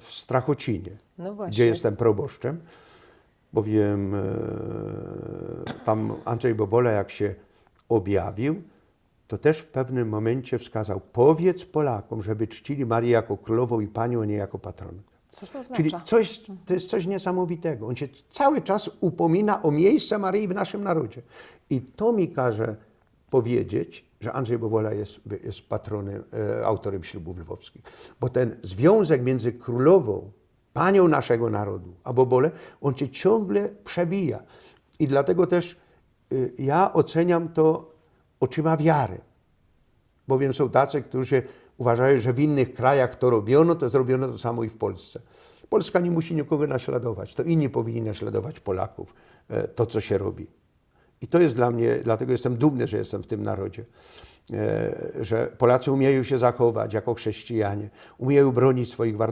w Strachocinie, No gdzie jestem proboszczem, bowiem e, tam Andrzej Bobola jak się objawił, to też w pewnym momencie wskazał, powiedz Polakom, żeby czcili Marię jako królową i panią, a nie jako patronkę. Co to? Czyli coś, to jest coś niesamowitego. On się cały czas upomina o miejsce Maryi w naszym narodzie. I to mi każe powiedzieć, że Andrzej Bobola jest, jest patronem, e, autorem ślubów lwowskich. Bo ten związek między królową, panią naszego narodu, a Bobole, on się ciągle przebija. I dlatego też y, ja oceniam to oczyma wiary. Bowiem są tacy, którzy uważają, że w innych krajach to robiono, to zrobiono to samo i w Polsce. Polska nie musi nikogo naśladować. To inni powinni naśladować Polaków, e, to co się robi. I to jest dla mnie, dlatego jestem dumny, że jestem w tym narodzie. E, Że Polacy umieją się zachować jako chrześcijanie, umieją bronić swoich wartości.